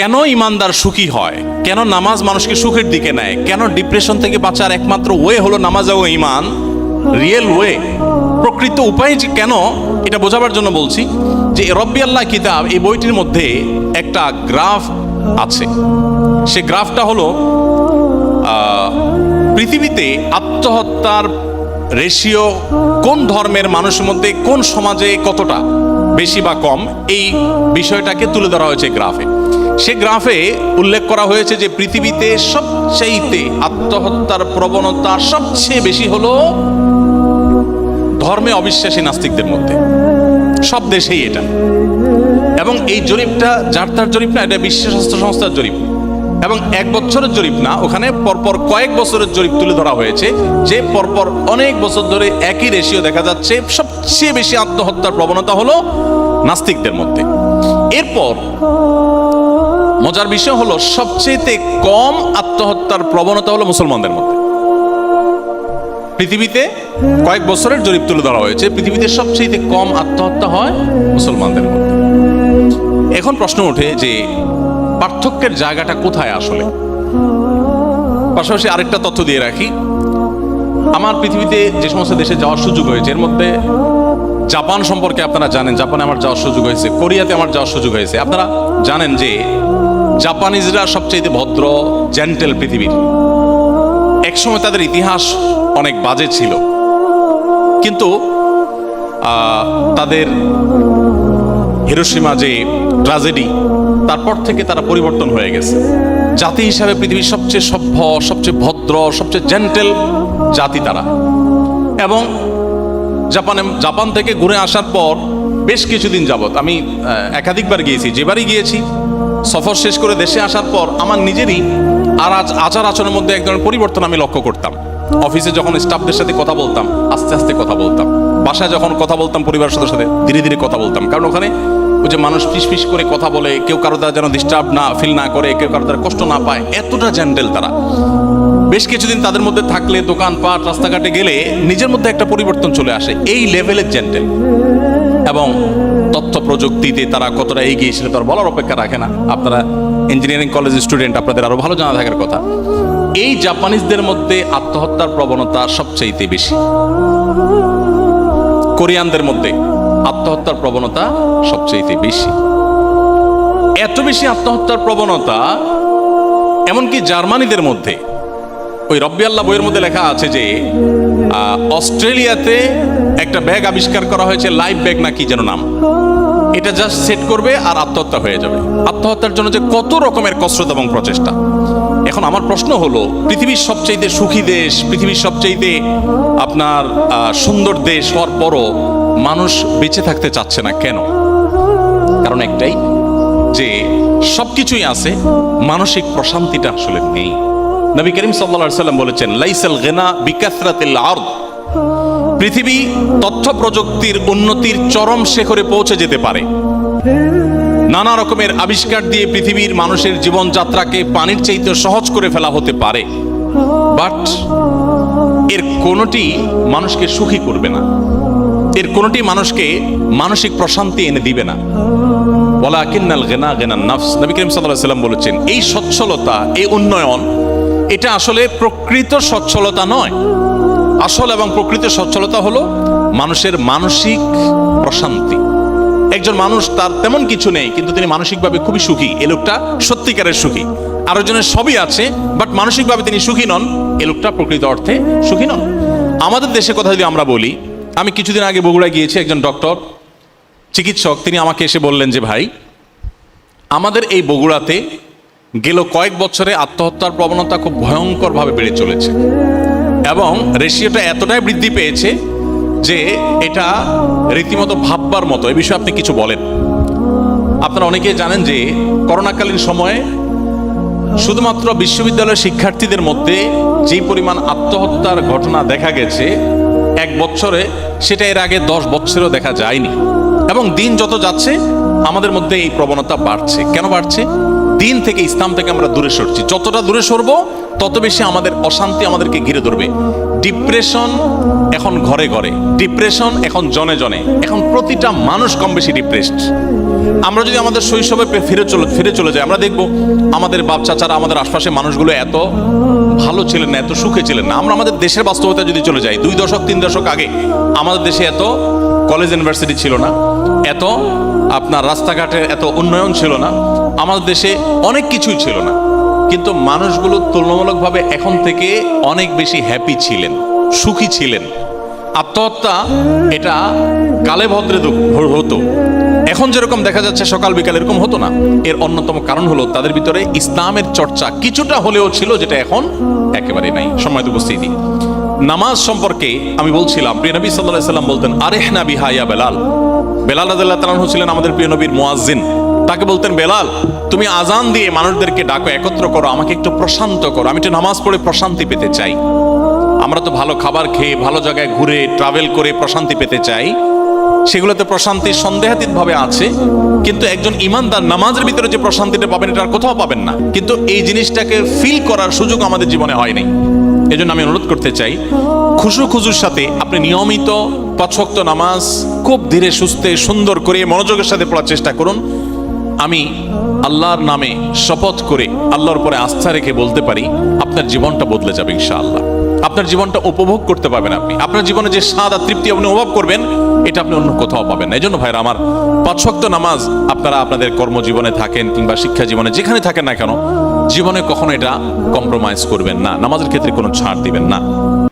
কেন ইমানদার সুখী হয়? কেন নামাজ মানুষকে সুখের দিকে নেয়? কেন ডিপ্রেশন থেকে বাঁচার একমাত্র ওয়ে হলো নামাজ ও ইমান রিয়েল ওয়ে প্রকৃত উপায় যে কেন, এটা বোঝাবার জন্য বলছি যে রব্বি আল্লাহ কিতাব এই বইটির মধ্যে একটা গ্রাফ আছে। সে গ্রাফটা হলো পৃথিবীতে আত্মহত্যার রেশিও কোন ধর্মের মানুষের মধ্যে, কোন সমাজে কতটা, বেশি বা কম, এই বিষয়টাকে তুলে ধরা হয়েছে গ্রাফে। সে গ্রাফে উল্লেখ করা হয়েছে যে পৃথিবীতে সবচেয়েতে আত্মহত্যার প্রবণতা সবচেয়ে বেশি হলো ধর্মে অবিশ্বাসী নাস্তিকদের মধ্যে। সব দেশেই এটা। এবং এই জরিপটা যার তার জরিপ না, এটা বিশ্ব স্বাস্থ্য সংস্থার জরিপ। এবং এক বছরের জরিপ না, ওখানে পরপর কয়েক বছরের জরিপ তুলে ধরা হয়েছে, যে পরপর অনেক বছর ধরে একই রেশিও দেখা যাচ্ছে, সবচেয়ে বেশি আত্মহত্যার প্রবণতা হলো নাস্তিকদের মধ্যে। এরপর মজার বিষয় হলো, সবচেয়েতে কম আত্মহত্যার প্রবণতা হলো মুসলমানদের মধ্যে। পৃথিবীতে কয়েক বছরের জরিপ তুলে ধরা হয়েছে, পৃথিবীতে সবচেয়ে কম আত্মহত্যা হয় মুসলমানদের মধ্যে। এখন প্রশ্ন ওঠে যে, পার্থক্যের জায়গাটা কোথায় আসলে? পাশাপাশি আরেকটা তথ্য দিয়ে রাখি, আমার পৃথিবীতে যে সমস্ত দেশে যাওয়ার সুযোগ হয়েছে, এর মধ্যে জাপান সম্পর্কে আপনারা জানেন, জাপানে আমার যাওয়ার সুযোগ হয়েছে, কোরিয়াতে আমার যাওয়ার সুযোগ হয়েছে। আপনারা জানেন যে জাপানিজরা সবচেয়ে ভদ্র জেন্টেল পৃথিবীর। একসময় তাদের ইতিহাস অনেক বাজে ছিল। কিন্তু তাদের হিরোসীমা যে ট্রাজেডি, তারপর থেকে তারা পরিবর্তন হয়ে গেছে। জাতি হিসাবে পৃথিবীর সবচেয়ে সভ্য, সবচেয়ে ভদ্র, সবচেয়ে জেন্টেল জাতি তারা। এবং জাপানে, জাপান থেকে ঘুরে আসার পর বেশ কিছুদিন যাবত আমি একাধিকবার গিয়েছি। যেবারই গিয়েছি সফর শেষ করে দেশে আসার পর আমার নিজেরই আর আজ আচার আচরণের মধ্যে এক ধরনের পরিবর্তন আমি লক্ষ্য করতাম। অফিসে যখন স্টাফদের সাথে কথা বলতাম, আস্তে আস্তে কথা বলতাম। বাসায় যখন কথা বলতাম পরিবারের সাথে সাথে, ধীরে ধীরে কথা বলতাম। কারণ ওখানে ওই যে মানুষ ফিস করে কথা বলে, কেউ কারও দ্বারা যেন ডিস্টার্ব না ফিল না করে, কেউ কারও দ্বারা কষ্ট না পায়, এতটা জেন্টেল তারা। বেশ কিছুদিন তাদের মধ্যে থাকলে, দোকানপাট, রাস্তাঘাটে গেলে নিজের মধ্যে একটা পরিবর্তন চলে আসে, এই লেভেলের জেন্টেল এবং তথ্য প্রযুক্তিতে তারা কতটা এগিয়ে ছিল তার বলার অপেক্ষা রাখে না। আপনারা ইঞ্জিনিয়ারিং কলেজের স্টুডেন্ট আপনাদের আরও ভালো জানা থাকার কথা। এই জাপানিজদের মধ্যে আত্মহত্যার প্রবণতা সবচাইতে বেশি। কোরিয়ানদের মধ্যে আত্মহত্যার প্রবণতা সবচাইতে বেশি। এত বেশি আত্মহত্যার প্রবণতা, এমনকি জার্মানিদের মধ্যে। ওই রব্বি আল্লাহ বইয়ের মধ্যে লেখা আছে যে অস্ট্রেলিয়াতে একটা ব্যাগ আবিষ্কার করা হয়েছে, লাইফ ব্যাগ না কি যেন নাম। এটা জাস্ট সেট করবে আর আত্মহত্যা হয়ে যাবে। আত্মহত্যার জন্য যে কত রকমের কসরত এবং প্রচেষ্টা। এখন আমার প্রশ্ন হলো, পৃথিবীর সবচাইতে সুখী দেশ, পৃথিবীর সবচাইতে আপনার সুন্দর দেশ হওয়ার পরও মানুষ বেঁচে থাকতে চাচ্ছে না কেন? কারণ একটাই, যে সবকিছুই আছে, মানসিক প্রশান্তিটা আসলে নেই। নবী করিম সাল্লা সাল্লাম বলেছেন, লাইসাল গেনা বিকাসরাতিল আর্দ। পৃথিবী তথ্য প্রযুক্তির উন্নতির চরম শেখরে পৌঁছে যেতে পারে। নানা রকমের আবিষ্কার দিয়ে পৃথিবীর মানুষের জীবনযাত্রাকে পানির চাইতে সহজ করে ফেলা হতে পারে। বাট এর কোনোটি মানুষকে সুখী করবে না। এর কোনোটি মানুষকে মানসিক প্রশান্তি এনে দিবে না। বলা কিন্নাল গেনা গেনান নাফস। নবী করিম সাল্লাহ সাল্লাম বলেছেন, এই সচ্ছলতা, এই উন্নয়ন এটা আসলে প্রকৃত সচ্ছলতা নয়। আসল এবং প্রকৃত সচ্ছলতা হলো মানুষের মানসিক প্রশান্তি। একজন মানুষ তার তেমন কিছু নেই, কিন্তু তিনি মানসিকভাবে খুবই সুখী। এ লোকটা সত্যিকারের সুখী। আরও জনের সবই আছে, বাট মানসিকভাবে তিনি সুখী নন। এ লোকটা প্রকৃত অর্থে সুখী নন। আমাদের দেশের কথা যদি আমরা বলি, আমি কিছুদিন আগে বগুড়ায় গিয়েছি একজন ডক্টর, চিকিৎসক। তিনি আমাকে এসে বললেন যে, ভাই, আমাদের এই বগুড়াতে গেল কয়েক বছরে আত্মহত্যার প্রবণতা খুব ভয়ঙ্করভাবে বেড়ে চলেছে। এবং রেশিওটা এতটাই বৃদ্ধি পেয়েছে যে এটা রীতিমতো ভাববার মতো। এ বিষয়ে আপনি কিছু বলেন। আপনারা অনেকেই জানেন যে করোনাকালীন সময়ে শুধুমাত্র বিশ্ববিদ্যালয়ের শিক্ষার্থীদের মধ্যে যেই পরিমাণ আত্মহত্যার ঘটনা দেখা গেছে, এক বছরে সেটা এর আগে দশ বছরেও দেখা যায়নি। এবং দিন যত যাচ্ছে, আমাদের মধ্যে এই প্রবণতা বাড়ছে। কেন বাড়ছে? দিন থেকে ইসলাম থেকে আমরা দূরে সরছি। যতটা দূরে সরবো, তত বেশি আমাদের অশান্তি আমাদেরকে ঘিরে ধরবে। ডিপ্রেশন এখন ঘরে ঘরে। ডিপ্রেশন এখন জনে জনে। এখন প্রতিটা মানুষ কম বেশি ডিপ্রেসড আমরা যদি আমাদের শৈশবে ফিরে চলে ফিরে চলে যাই, আমরা দেখব আমাদের বাপ চাচারা, আমাদের আশপাশে মানুষগুলো এত ভালো ছিলেন না, এত সুখে ছিলেন না। আমরা আমাদের দেশের বাস্তবতা যদি চলে যাই, দুই দশক, তিন দশক আগে আমাদের দেশে এত কলেজ ইউনিভার্সিটি ছিল না, এত আপনার রাস্তাঘাটের এত উন্নয়ন ছিল না আমাদের দেশে অনেক কিছুই ছিল না। কিন্তু মানুষগুলো তুলনামূলকভাবে এখন থেকে অনেক বেশি হ্যাপি ছিলেন, সুখী ছিলেন। আত্মহত্যা এটা কালে ভদ্রে হতো। এখন যেরকম দেখা যাচ্ছে সকাল বিকাল এরকম হতো না। এর অন্যতম কারণ হলো তাদের ভিতরে ইসলামের চর্চা কিছুটা হলেও ছিল, যেটা এখন একেবারে নাই। সময় উপস্থিতি। নামাজ সম্পর্কে আমি বলছিলাম, প্রিয় নবী সাল্লাহ সাল্লাম বলতেন, আরেহনা নাবি হাইয়া বেলাল। বেলাল রাদিল্লাহ তালাহু ছিলেন আমাদের প্রিয় নবীর মুয়াজ্জিন। তাকে বলতেন, বেলাল, তুমি আজান দিয়ে মানুষদেরকে ডাকো, একত্র করো, আমাকে একটু প্রশান্ত করো। আমি একটু নামাজ পড়ে প্রশান্তি পেতে চাই। আমরা তো ভালো খাবার খেয়ে ভালো জায়গায় ঘুরে ট্রাভেল করে প্রশান্তি পেতে চাই। সেগুলোতে প্রশান্তি সন্দেহাতীত ভাবে আছে, কিন্তু একজন ইমানদার নামাজের ভিতরে যে প্রশান্তিটা পাবেন, এটা আর কোথাও পাবেন না। কিন্তু এই জিনিসটাকে ফিল করার সুযোগ আমাদের জীবনে হয়নি। এই জন্য আমি অনুরোধ করতে চাই, খুশু খুজুর সাথে আপনি নিয়মিত পছক্ত নামাজ খুব ধীরে সুস্থে সুন্দর করে মনোযোগের সাথে পড়ার চেষ্টা করুন। আমি আল্লাহর নামে শপথ করে আল্লাহর উপরে আস্থা রেখে বলতে পারি, আপনার জীবনটা বদলে যাবে ইনশাআল্লাহ। আপনার জীবনটা উপভোগ করতে পারবেন আপনি। আপনার জীবনে যে স্বাদ আর তৃপ্তি আপনি অনুভব করবেন, এটা আপনি অন্য কোথাও পাবেন না। এই জন্য ভাইরা, আমার পাঁচশক্ত নামাজ আপনারা আপনাদের কর্মজীবনে থাকেন কিংবা শিক্ষা জীবনে যেখানে থাকেন না কেন, জীবনে কখনো এটা কম্প্রোমাইজ করবেন না। নামাজের ক্ষেত্রে কোনো ছাড় দিবেন না।